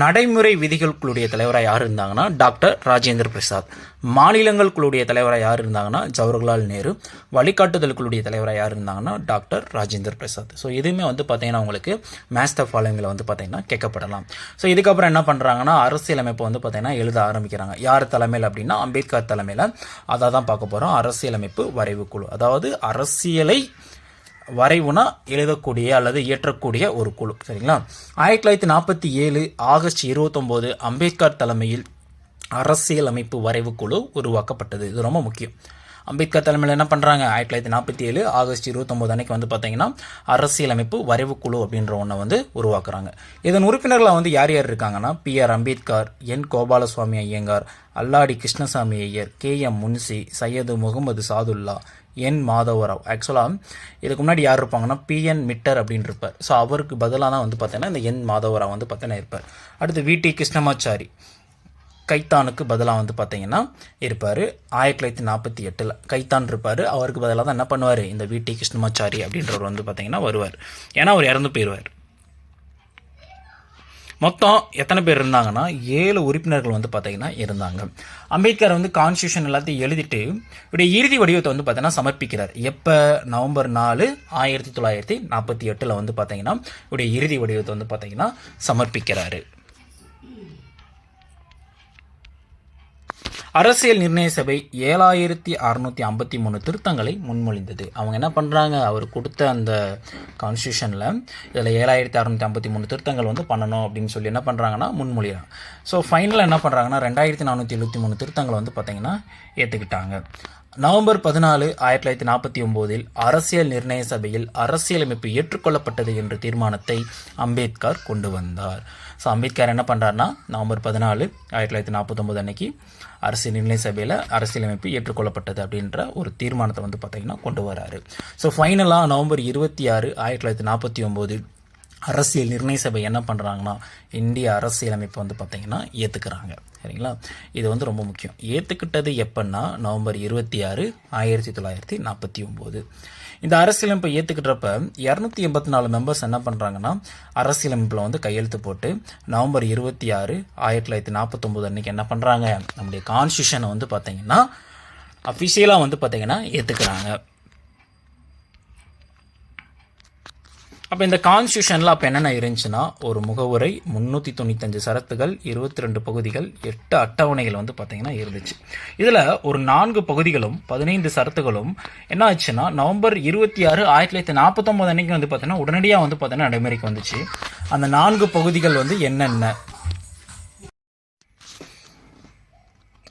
நடைமுறை விதிகளுக்குடைய தலைவராக யார் இருந்தாங்கன்னா டாக்டர் ராஜேந்திர பிரசாத். மாநிலங்களுக்குடைய தலைவராக யார் இருந்தாங்கன்னா ஜவஹர்லால் நேரு. வழிகாட்டுதல்களுடைய தலைவராக யார் இருந்தாங்கன்னா டாக்டர் ராஜேந்திர பிரசாத். ஸோ இதுவுமே வந்து பார்த்தீங்கன்னா உங்களுக்கு மேட்ச் த ஃபாலோவிங்கில் வந்து பார்த்தீங்கன்னா கேட்கப்படலாம். ஸோ இதுக்கப்புறம் என்ன பண்ணுறாங்கன்னா அரசியலமைப்பு வந்து பார்த்தீங்கன்னா எழுத ஆரம்பிக்கிறாங்க. யார் தலைமையில் அப்படின்னா அம்பேத்கர் தலைமையில். அதை தான் பார்க்க போகிறோம் அரசியலமைப்பு வரைவு குழு. அதாவது அரசியலை வரைவுனா எழுதக்கூடிய அல்லது இயற்றக்கூடிய ஒரு குழு சரிங்களா? ஆயிரத்தி தொள்ளாயிரத்தி நாற்பத்தி ஏழு ஆகஸ்ட் இருபத்தொம்போது அம்பேத்கர் தலைமையில் அரசியல் அமைப்பு வரைவு குழு உருவாக்கப்பட்டது. இது ரொம்ப முக்கியம். அம்பேத்கர் தலைமையில் என்ன பண்ணுறாங்க ஆயிரத்தி தொள்ளாயிரத்தி நாற்பத்தி ஏழு ஆகஸ்ட் இருபத்தொம்போது அன்னைக்கு வந்து பார்த்தீங்கன்னா அரசியலமைப்பு வரைவு குழு அப்படின்ற ஒன்றை வந்து உருவாக்குறாங்க. இதன் உறுப்பினர்களாக வந்து யார் யார் இருக்காங்கன்னா B R Ambedkar N Gopalaswami Ayyangar Alladi Krishnaswami Iyer K M Munshi Syed Muhammad Saadulla N Madhava Rao. ஆக்சுவலாக இதுக்கு முன்னாடி யார் இருப்பாங்கன்னா பிஎன் மிட்டர் அப்படின்னு இருப்பார் ஸோ அவருக்கு பதிலாக தான் வந்து பார்த்தீங்கன்னா இந்த என் மாதவராவ் வந்து பார்த்தீங்கன்னா இருப்பார். அடுத்து வி டி கிருஷ்ணமாச்சாரி. கைத்தானுக்கு பதிலாக வந்து பார்த்தீங்கன்னா இருப்பார். ஆயிரத்தி தொள்ளாயிரத்தி நாற்பத்தி எட்டில் கைத்தான் இருப்பார். அவருக்கு பதிலாக தான் என்ன பண்ணுவார்? இந்த வி டி கிருஷ்ணமாச்சாரி அப்படின்றவர் வந்து பார்த்தீங்கன்னா வருவார். ஏன்னா அவர் இறந்து போயிடுவார் மொத்தம் எத்தனை பேர் இருந்தாங்கன்னா ஏழு உறுப்பினர்கள் வந்து பார்த்தீங்கன்னா இருந்தாங்க. அம்பேத்கர் வந்து கான்ஸ்டியூஷன் எல்லாத்தையும் எழுதிட்டு இவருடைய இறுதி வடிவத்தை வந்து பார்த்தீங்கன்னா சமர்ப்பிக்கிறார். எப்போ? நவம்பர் நாலு ஆயிரத்தி தொள்ளாயிரத்தி நாற்பத்தி எட்டில் வந்து பார்த்தீங்கன்னா இவருடைய இறுதி வடிவத்தை வந்து பார்த்தீங்கன்னா சமர்ப்பிக்கிறாரு. அரசியல் நிர்ணய சபை ஏழாயிரத்தி அறுநூற்றி ஐம்பத்தி மூணு திருத்தங்களை முன்மொழிந்தது. அவங்க என்ன பண்ணுறாங்க அவர் கொடுத்த அந்த கான்ஸ்டியூஷனில் இதில் ஏழாயிரத்தி அறுநூற்றி ஐம்பத்தி மூணு திருத்தங்கள் வந்து பண்ணணும் அப்படின்னு சொல்லி என்ன பண்ணுறாங்கன்னா முன்மொழிகிறாங்க ஸோ ஃபைனலாக என்ன பண்ணுறாங்கன்னா ரெண்டாயிரத்தி நானூற்றி எழுபத்தி மூணு திருத்தங்களை வந்து பார்த்தீங்கன்னா ஏற்றுக்கிட்டாங்க நவம்பர் பதினாலு ஆயிரத்தி தொள்ளாயிரத்தி நாற்பத்தி ஒம்போதில் அரசியல் நிர்ணய சபையில் அரசியலமைப்பு ஏற்றுக்கொள்ளப்பட்டது என்ற தீர்மானத்தை அம்பேத்கர் கொண்டு வந்தார். ஸோ அம்பேத்கர் என்ன பண்ணுறாருனா நவம்பர் பதினாலு ஆயிரத்தி தொள்ளாயிரத்தி நாற்பத்தொம்போது அன்னைக்கு அரசியல் நிர்ணய சபையில் அரசியலமைப்பு ஏற்றுக்கொள்ளப்பட்டது அப்படின்ற ஒரு தீர்மானத்தை வந்து பார்த்தீங்கன்னா கொண்டு வராரு. ஸோ ஃபைனலாக நவம்பர் இருபத்தி ஆறு ஆயிரத்தி தொள்ளாயிரத்தி நாற்பத்தி ஒம்போது அரசியல் நிர்ணய சபை என்ன பண்ணுறாங்கன்னா இந்திய அரசியலமைப்பை வந்து பார்த்தீங்கன்னா ஏற்றுக்கிறாங்க சரிங்களா? இது வந்து ரொம்ப முக்கியம். ஏற்றுக்கிட்டது எப்போன்னா நவம்பர் இருபத்தி ஆறு ஆயிரத்தி தொள்ளாயிரத்தி நாற்பத்தி ஒம்பது. இந்த அரசியலமைப்பை ஏற்றுக்கிட்டப்ப இரநூத்தி எண்பத்தி நாலு மெம்பர்ஸ் என்ன பண்ணுறாங்கன்னா அரசியலமைப்பில் வந்து கையெழுத்து போட்டு நவம்பர் இருபத்தி ஆறு ஆயிரத்தி தொள்ளாயிரத்தி நாற்பத்தொம்போது அன்றைக்கி என்ன பண்ணுறாங்க நம்முடைய கான்ஸ்டியூஷனை வந்து பார்த்தீங்கன்னா அஃபிஷியலாக வந்து பார்த்தீங்கன்னா ஏற்றுக்கிறாங்க அப்போ இந்த கான்ஸ்டியூஷனில் அப்போ என்னென்ன இருந்துச்சுன்னா ஒரு முகவுரை முந்நூற்றி தொண்ணூத்தஞ்சு சரத்துகள் இருபத்தி ரெண்டு பகுதிகள் எட்டு அட்டவணைகள் வந்து பார்த்தீங்கன்னா இருந்துச்சு. இதில் ஒரு நான்கு பகுதிகளும் பதினைந்து சரத்துகளும் என்ன ஆச்சுன்னா நவம்பர் இருபத்தி ஆறு ஆயிரத்தி தொள்ளாயிரத்தி நாற்பத்தொம்பது அன்னைக்கு வந்து பார்த்தீங்கன்னா உடனடியாக வந்து பார்த்தீங்கன்னா நடைமுறைக்கு வந்துச்சு. அந்த நான்கு பகுதிகள் வந்து என்னென்ன?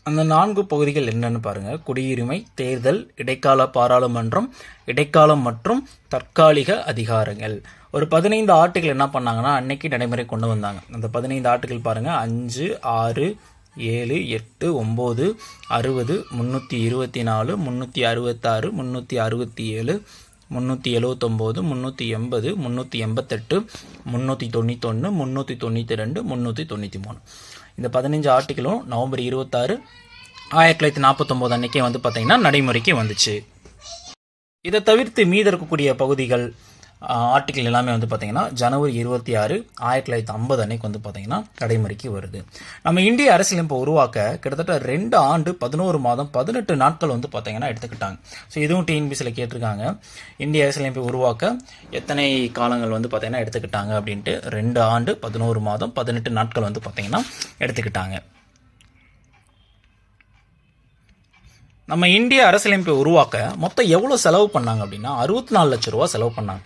அந்த நான்கு பகுதிகள் என்னன்னு பாருங்க. குடியுரிமை தேர்தல் இடைக்கால பாராளுமன்றம் இடைக்காலம் மற்றும் தற்காலிக அதிகாரங்கள். ஒரு பதினைந்து ஆட்டுகள் என்ன பண்ணாங்கன்னா அன்னைக்கு நடைமுறை கொண்டு வந்தாங்க. அந்த பதினைந்து ஆட்டுகள் பாருங்க. அஞ்சு ஆறு ஏழு எட்டு ஒம்பது அறுபது முந்நூற்றி இருபத்தி நாலு முந்நூற்றி அறுபத்தாறு முந்நூற்றி அறுபத்தி ஏழு முந்நூற்றி எழுவத்தொம்போது முந்நூற்றி எண்பது முந்நூற்றி எண்பத்தெட்டு முந்நூற்றி தொண்ணூத்தொன்று முந்நூற்றி தொண்ணூற்றி ரெண்டு முந்நூற்றி தொண்ணூற்றி மூணு. இந்த பதினஞ்சு ஆர்டிகளும் நவம்பர் இருபத்தாறு ஆயிரத்தி தொள்ளாயிரத்தி நாற்பத்தொம்போது அன்னைக்கே வந்து பார்த்தீங்கன்னா நடைமுறைக்கு வந்துச்சு. இதை தவிர்த்து மீத இருக்கக்கூடிய பகுதிகள் ஆர்டிக்கல் எல்லாமே வந்து பார்த்தீங்கன்னா ஜனவரி இருபத்தி ஆறு ஆயிரத்தி தொள்ளாயிரத்தி ஐம்பது அன்னைக்கு வந்து பார்த்தீங்கன்னா நடைமுறைக்கு வருது. நம்ம இந்திய அரசியலமைப்பை உருவாக்க கிட்டத்தட்ட ரெண்டு ஆண்டு பதினோரு மாதம் பதினெட்டு நாட்கள் வந்து பார்த்தீங்கன்னா எடுத்துக்கிட்டாங்க. ஸோ இதுவும் டிஎன்பிசியில் கேட்டிருக்காங்க. இந்திய அரசியலமைப்பை உருவாக்க எத்தனை காலங்கள் வந்து பார்த்தீங்கன்னா எடுத்துக்கிட்டாங்க அப்படின்ட்டு ரெண்டு ஆண்டு பதினோரு மாதம் பதினெட்டு நாட்கள் வந்து பார்த்தீங்கன்னா எடுத்துக்கிட்டாங்க. நம்ம இந்திய அரசியலமைப்பை உருவாக்க மொத்தம் எவ்வளோ செலவு பண்ணாங்க அப்படின்னா அறுபத்தி நாலு லட்ச ரூபா செலவு பண்ணாங்க.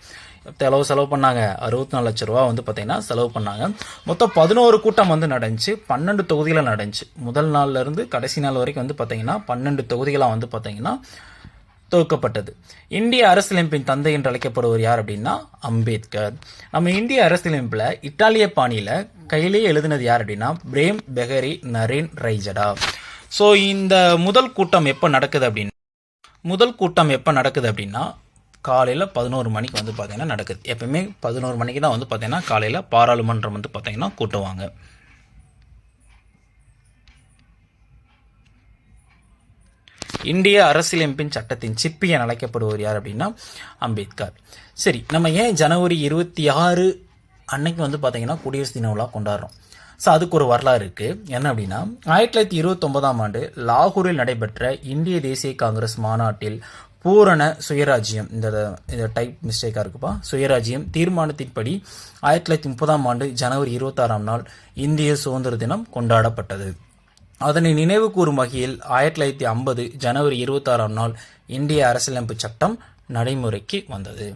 எவ்வளோ செலவு பண்ணாங்க? அறுபத்தி நாலு லட்ச ரூபா வந்து பார்த்தீங்கன்னா செலவு பண்ணாங்க. மொத்தம் பதினோரு கூட்டம் வந்து நடந்துச்சு பன்னெண்டு தொகுதியில் நடந்துச்சு முதல் நாள்லேருந்து கடைசி நாள் வரைக்கும் வந்து பார்த்தீங்கன்னா பன்னெண்டு தொகுதிகளாக வந்து பார்த்தீங்கன்னா துவக்கப்பட்டது இந்திய அரசியலமைப்பின் தந்தை என்று அழைக்கப்படுவர் யார் அப்படின்னா அம்பேத்கர். நம்ம இந்திய அரசியலமைப்பில் இத்தாலிய பாணியில் கையிலேயே எழுதினது யார் அப்படின்னா பிரேம் பெஹரி நரேன் ரைஜடா. ஸோ இந்த முதல் கூட்டம் எப்போ நடக்குது அப்படின்னா முதல் கூட்டம் எப்போ நடக்குது அப்படின்னா காலையில் பதினோரு மணிக்கு வந்து பார்த்திங்கன்னா நடக்குது. எப்பவுமே பதினோரு மணிக்கு தான் வந்து பார்த்தீங்கன்னா காலையில் பாராளுமன்றம் வந்து பார்த்தீங்கன்னா கூட்டுவாங்க இந்திய அரசியலமைப்பின் சட்டத்தின் சிப்பி என அழைக்கப்படுவர் யார் அப்படின்னா அம்பேத்கர். சரி நம்ம ஏன் ஜனவரி இருபத்தி ஆறு அன்னைக்கு வந்து பார்த்தீங்கன்னா குடியரசு தின விழா கொண்டாடுறோம்? ஸோ அதுக்கு ஒரு வரலாறு இருக்குது என்ன அப்படின்னா ஆயிரத்தி தொள்ளாயிரத்தி இருபத்தொன்பதாம் ஆண்டு லாகூரில் நடைபெற்ற இந்திய தேசிய காங்கிரஸ் மாநாட்டில் பூரண சுயராஜ்யம். இந்த இந்த டைப் மிஸ்டேக்காக இருக்குப்பா. சுயராஜ்யம் தீர்மானத்தின்படி ஆயிரத்தி தொள்ளாயிரத்தி முப்பதாம் ஆண்டு ஜனவரி இருபத்தாறாம் நாள் இந்திய சுதந்திர தினம் கொண்டாடப்பட்டது. அதனை நினைவு கூறும் வகையில் ஆயிரத்தி தொள்ளாயிரத்தி ஐம்பது ஜனவரி இருபத்தாறாம் நாள் இந்திய அரசியலமைப்பு சட்டம் நடைமுறைக்கு வந்தது.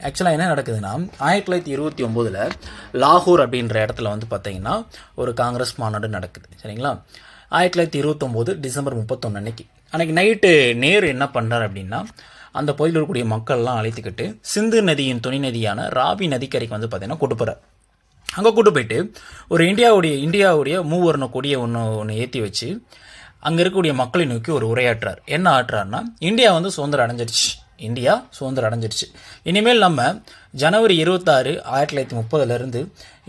ஆக்சுவலாக என்ன நடக்குதுன்னா ஆயிரத்தி தொள்ளாயிரத்தி இருபத்தி ஒம்போதில் லாகூர் அப்படின்ற இடத்துல வந்து பார்த்தீங்கன்னா ஒரு காங்கிரஸ் மாநாடு நடக்குது. சரிங்களா? ஆயிரத்தி தொள்ளாயிரத்தி இருபத்தொம்போது டிசம்பர் முப்பத்தொன்று அன்னைக்கு. அன்றைக்கி நைட்டு நேரு என்ன பண்ணுறார் அப்படின்னா அந்த பகுதியில் இருக்கக்கூடிய மக்கள்லாம் அழைத்துக்கிட்டு சிந்து நதியின் துணை நதியான ராவி நதிக்கரைக்கு வந்து பார்த்தீங்கன்னா கூட்டு போகிறார் அங்கே கூட்டு போயிட்டு ஒரு இந்தியாவுடைய இந்தியாவுடைய மூவர்ண கொடியை ஒன்று ஒன்று ஏற்றி வச்சு அங்கே இருக்கக்கூடிய மக்களை நோக்கி ஒரு உரையாற்றார் என்ன ஆற்றுறாருன்னா இந்தியா வந்து சுதந்திரம் அடைஞ்சிருச்சு. இந்தியா சுதந்திரம் அடைஞ்சிருச்சு. இனிமேல் நம்ம ஜனவரி இருபத்தாறு ஆயிரத்தி தொள்ளாயிரத்தி முப்பதுலேருந்து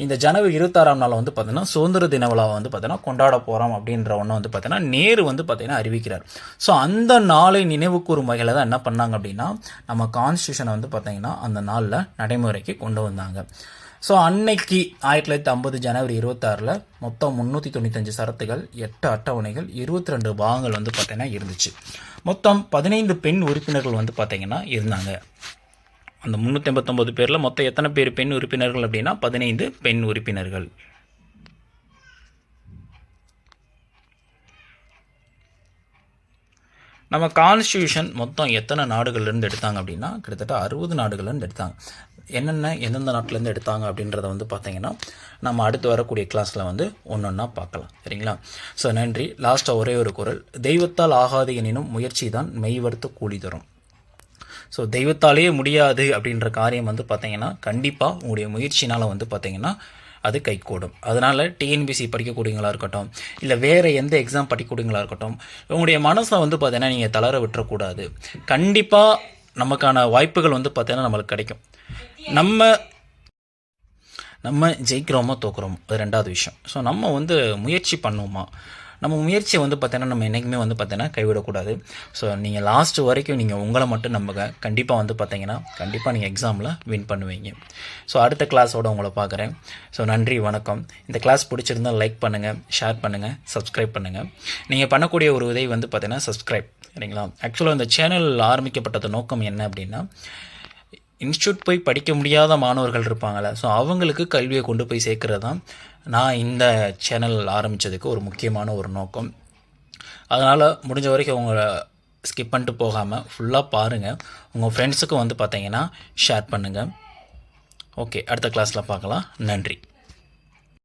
இந்த ஜனவரி இருபத்தாறாம் நாள் வந்து பார்த்தீங்கன்னா சுதந்திர தின விழாவை வந்து பார்த்தீங்கன்னா கொண்டாட போகிறோம் அப்படின்ற ஒன்று வந்து பார்த்தீங்கன்னா நேரு வந்து பார்த்தீங்கன்னா அறிவிக்கிறார். ஸோ அந்த நாளை நினைவு கூறும் வகையில் தான் என்ன பண்ணாங்க அப்படின்னா நம்ம கான்ஸ்டியூஷனை வந்து பார்த்தீங்கன்னா அந்த நாளில் நடைமுறைக்கு கொண்டு வந்தாங்க. ஸோ அன்னைக்கு ஆயிரத்தி தொள்ளாயிரத்தி ஐம்பது ஜனவரி இருபத்தாறில் மொத்தம் முந்நூற்றி தொண்ணூத்தஞ்சு சரத்துகள் எட்டு அட்டவணைகள் இருபத்தி ரெண்டு பாகங்கள் வந்து பார்த்தீங்கன்னா இருந்துச்சு. மொத்தம் பதினைந்து பெண் உறுப்பினர்கள் வந்து பார்த்தீங்கன்னா இருந்தாங்க. அந்த முந்நூற்றி எண்பத்தொம்போது பேரில் மொத்தம் எத்தனை பேர் பெண் உறுப்பினர்கள் அப்படின்னா பதினைந்து பெண் உறுப்பினர்கள். நம்ம கான்ஸ்டியூஷன் மொத்தம் எத்தனை நாடுகள்லேருந்து எடுத்தாங்க அப்படின்னா கிட்டத்தட்ட அறுபது நாடுகள்லேருந்து எடுத்தாங்க. என்னென்ன எந்தெந்த நாட்டிலேருந்து எடுத்தாங்க அப்படின்றத வந்து பார்த்தீங்கன்னா நம்ம அடுத்து வரக்கூடிய கிளாஸில் வந்து ஒன்று ஒன்றா பார்க்கலாம். சரிங்களா? ஸோ நன்றி. லாஸ்ட்டாக ஒரே ஒரு குரல். தெய்வத்தால் ஆகாது எனினும் முயற்சி தான் மெய்வர்த்து கூலி தரும். ஸோ தெய்வத்தாலேயே முடியாது அப்படின்ற காரியம் வந்து பார்த்தீங்கன்னா கண்டிப்பாக உங்களுடைய முயற்சினால் வந்து பார்த்தீங்கன்னா அது கைகூடும். அதனால் டிஎன்பிசி படிக்கக்கூடியவங்களாக இருக்கட்டும் இல்லை வேறு எந்த எக்ஸாம் படிக்கக்கூடியவங்களாக இருக்கட்டும் உங்களுடைய மனசை வந்து பார்த்தீங்கன்னா நீங்கள் தளர விட்டுறக்கூடாது. கண்டிப்பாக நமக்கான வாய்ப்புகள் வந்து பார்த்தீங்கன்னா நம்மளுக்கு கிடைக்கும். நம்ம நம்ம ஜெயிக்கிறோமோ தோக்குறோமோ அது ரெண்டாவது விஷயம். ஸோ நம்ம வந்து முயற்சி பண்ணுவோமா? நம்ம முயற்சியை வந்து பார்த்தீங்கன்னா நம்ம என்றைக்குமே வந்து பார்த்தீங்கன்னா கைவிடக்கூடாது. ஸோ நீங்கள் லாஸ்ட் வரைக்கும் நீங்கள் உங்களை மட்டும் நம்புங்க. கண்டிப்பாக வந்து பார்த்தீங்கன்னா கண்டிப்பாக நீங்கள் எக்ஸாமில் வின் பண்ணுவீங்க. ஸோ அடுத்த கிளாஸோட உங்களை பார்க்குறேன் ஸோ நன்றி வணக்கம். இந்த கிளாஸ் பிடிச்சிருந்தால் லைக் பண்ணுங்கள் ஷேர் பண்ணுங்கள் சப்ஸ்கிரைப் பண்ணுங்கள் நீங்கள் பண்ணக்கூடிய ஒரு உதவி வந்து பார்த்தீங்கன்னா சப்ஸ்கிரைப் சரிங்களா? ஆக்சுவலாக இந்த சேனல் ஆரம்பிக்கப்பட்டது நோக்கம் என்ன அப்படின்னா இன்ஸ்டியூட் போய் படிக்க முடியாத மாணவர்கள் இருப்பாங்கள்ல ஸோ அவங்களுக்கு கல்வியை கொண்டு போய் சேர்க்குறது தான் நான் இந்த சேனல் ஆரம்பித்ததுக்கு ஒரு முக்கியமான ஒரு நோக்கம். அதனால் முடிஞ்ச வரைக்கும் உங்களை ஸ்கிப் பண்ணிட்டு போகாமல் ஃபுல்லாக பாருங்கள் உங்கள் ஃப்ரெண்ட்ஸுக்கும் வந்து பார்த்தீங்கன்னா ஷேர் பண்ணுங்கள் ஓகே அடுத்த கிளாஸில் பார்க்கலாம் நன்றி.